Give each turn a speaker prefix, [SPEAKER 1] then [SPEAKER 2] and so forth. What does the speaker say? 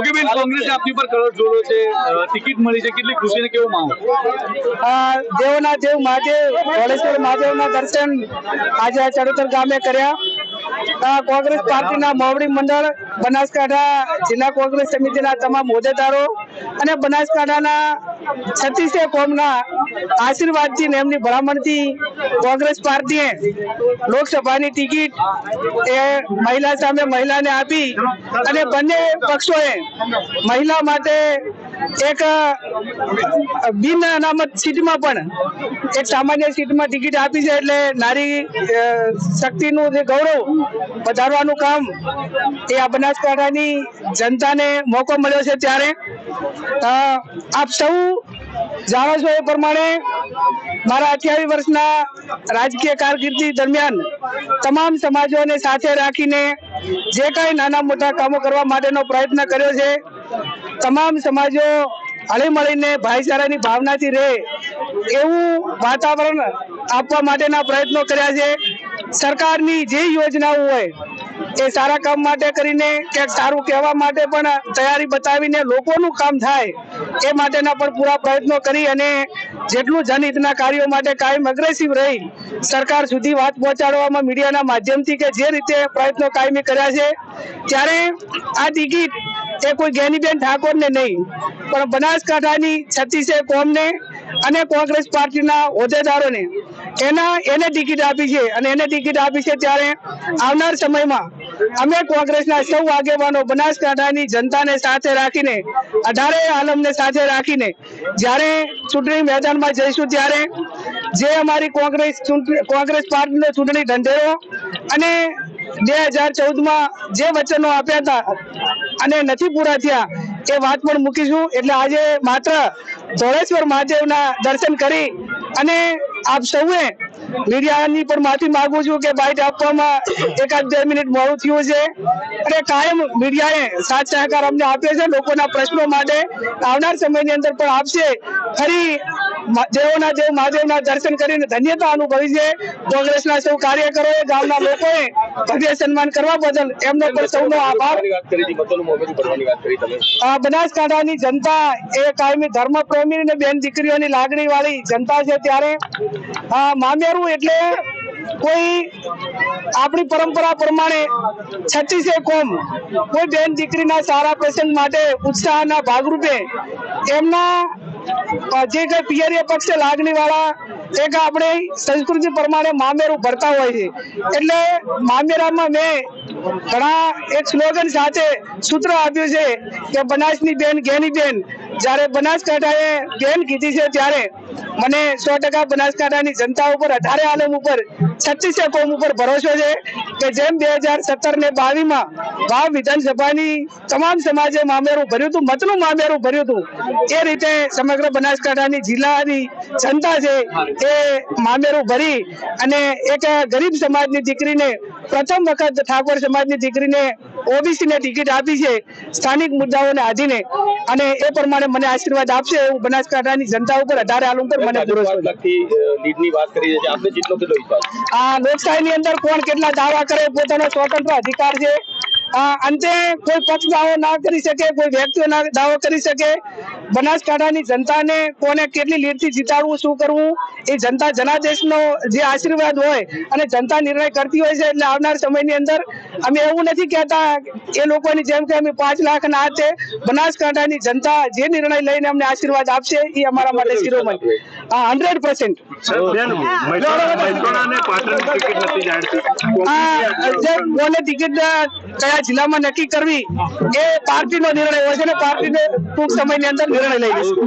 [SPEAKER 1] Okay બેન, કોંગ્રેસે આપની પર કલર જોડો છે ટિકિટ મળી છે, કેટલી ખુશી ને કેવો માહોલ
[SPEAKER 2] દેવના દેવ મહાદેવ ધોળેશ્વર મહાદેવના દર્શન આજે ચડોતર ગામે કર્યા. કોંગ્રેસ પાર્ટીના મોવડી મંડળ, બનાસકાંઠા જિલ્લા કોંગ્રેસ સમિતિના તમામ હોદ્દેદારો અને બનાસકાંઠાના છત્તીસે કોમના આશીર્વાદથી એમની ભલામણથી કોંગ્રેસ પાર્ટીએ લોકસભાની ટિકિટ એ મહિલા સામે મહિલાને આપી અને બંને પક્ષોએ મહિલા માટે એક બિન અનામત સીટમાં પણ એક સામાન્ય સીટમાં ટિકિટ આપી છે એટલે નારી શક્તિનું જે ગૌરવ વધારવાનું કામ એ આ બનાસકાંઠાની જનતાને મોકો મળ્યો છે ત્યારે. આપ સૌ જાણો છો એ પ્રમાણે મારા અઠ્યાવીસ વર્ષના રાજકીય કારકિર્દી દરમિયાન તમામ સમાજોને સાથે રાખીને જે કાંઈ નાના મોટા કામો કરવા માટેનો પ્રયત્ન કર્યો છે, તમામ સમાજો હળી મળીને ભાઈચારાની ભાવનાથી રહે એવું વાતાવરણ આપવા માટેના પ્રયત્નો કર્યા છે. સરકારની જે યોજનાઓ હોય, એ સારા કામ માટે કરીને ક્યાંક સારું કહેવા માટે પણ તૈયારી બતાવીને લોકોનું કામ થાય, એ માટેના પણ પૂરા પ્રયત્નો કરી અને જેટલું જનહિતના કાર્યો માટે કાયમ અગ્રેસિવ રહી, સરકાર સુધી વાત પહોંચાડવામાં મીડિયાના માધ્યમથી કે જે રીતે પ્રયત્નો કાયમી કર્યા છે, ત્યારે આ ટિકિટ એ કોઈ જ્ઞાનીબેન ઠાકોરને નહીં, પણ બનાસકાંઠાની છત્તીસે કોમને અને કોંગ્રેસ પાર્ટીના હોદ્દેદારોને એના, એને ટિકિટ આપી છે અને એને ટિકિટ આપી છે ત્યારે આવનાર સમયમાં અમે કોંગ્રેસના સૌ આગેવાનો બનાસકાંઠાની જનતાને સાથે રાખીને, અઢારે આલમને સાથે રાખીને, જ્યારે ચૂંટણી મેદાનમાં જઈશું ત્યારે જે અમારી કોંગ્રેસ કોંગ્રેસ પાર્ટીનો ચૂંટણી ઢંઢેરો અને બે હજાર ચૌદમાં જે વચનો આપ્યા હતા અને નથી પૂરા થયા એ વાત પણ મૂકીશું એટલે આજે માત્ર ધોળેશ્વર મહાદેવના દર્શન કરી અને આપ સૌએ મીડિયાની પણ માફી માંગુ છું કે બાઇટ આપવામાં એકાદ બે મિનિટ મોડું થયું છે. અને કાયમ મીડિયાએ સાથ સહકાર અમને આપ્યો છે. લોકોના પ્રશ્નો માટે આવનાર સમયની અંદર પણ આપશે. ફરી દેવોના દેવ મહાદેવના દર્શન કરીને ધન્યતા અનુભવી છે કોંગ્રેસના સૌ કાર્યકરોએ ગામના લોકોએ ભવ્ય સન્માન કરવા બદલ એમનો પણ સૌનો આભાર. બનાસકાંઠાની જનતા એ કાયમી ધર્મ પ્રેમી અને બેન દીકરીઓની લાગણી વાળી જનતા છે ત્યારે. આ મામેરું એટલે કોઈ આપણી પરંપરા પ્રમાણે છત્તીસે કોમ કોઈ બેન દીકરીના સારા પ્રસંગ માટે ઉત્સાહના ભાગરૂપે એમના જે કઈ પિયરીય પક્ષે લાગણી એક આપણે સંસ્કૃતિ પ્રમાણે મામેરું ભરતા હોય છે. એટલે મામેરામાં મેં ઘણા એક સ્લોગન સાથે સૂત્ર આપ્યું છે કે બનાસની બેન, ઘેની બેન, જ્યારે બનાસકાંઠાએ બેન કીધી છે ત્યારે મને સો ટકા બનાસકાંઠાની જનતા ઉપર, અઢારે આલમ ઉપર, છત્રીસે કોમ ઉપર ભરોસો છે કે જેમ બે હજાર સત્તર ને બાવીસમાં ભાવ વિધાનસભાની તમામ સમાજે મામેરું ભર્યું હતું, મતનું મામેરું ભર્યું હતું, એ રીતે સમગ્ર બનાસકાંઠાની જિલ્લાની જનતા છે એ મામેરું ભરી અને એક ગરીબ સમાજની દીકરીને પ્રથમ વખત ઠાકોર સમાજની દીકરીને ઓબીસી ને ટિકિટ આપી છે સ્થાનિક મુદ્દાઓને આધીને. અને એ પ્રમાણે મને આશીર્વાદ આપશે એવું બનાસકાંઠાની જનતા ઉપર અઢારે આલમ પર મને ભરોસો આ લોકશાહીની અંદર કોણ કેટલા દાવા કરે પોતાનો સ્વતંત્ર અધિકાર છે અંતે કોઈ પક્ષ દાવો ના કરી શકે કોઈ વ્યક્તિઓ ના દાવો કરી શકે. બનાસકાંઠાની જનતાને કોને કેટલી લીડથી જીતાડવું શું કરવું એ જનતા જનાદેશનો જે આશીર્વાદ હોય અને જનતા નિર્ણય કરતી હોય છે એટલે આવનાર સમયની અંદર અમે એવું નથી કહેતા એ લોકોની જેમ કે અમે પાંચ લાખ ના હાથે બનાસકાંઠાની જનતા જે નિર્ણય લઈને અમને આશીર્વાદ આપશે એ અમારા માટે શિરોમણી. હા હંડ્રેડ પર્સન્ટ કોને ટિકિટ અ, કયા જિલ્લામાં નક્કી કરવી એ પાર્ટીનો નિર્ણય હોય છે ને પાર્ટીને ટૂંક સમયની અંદર નિર્ણય લઈ લઈશું.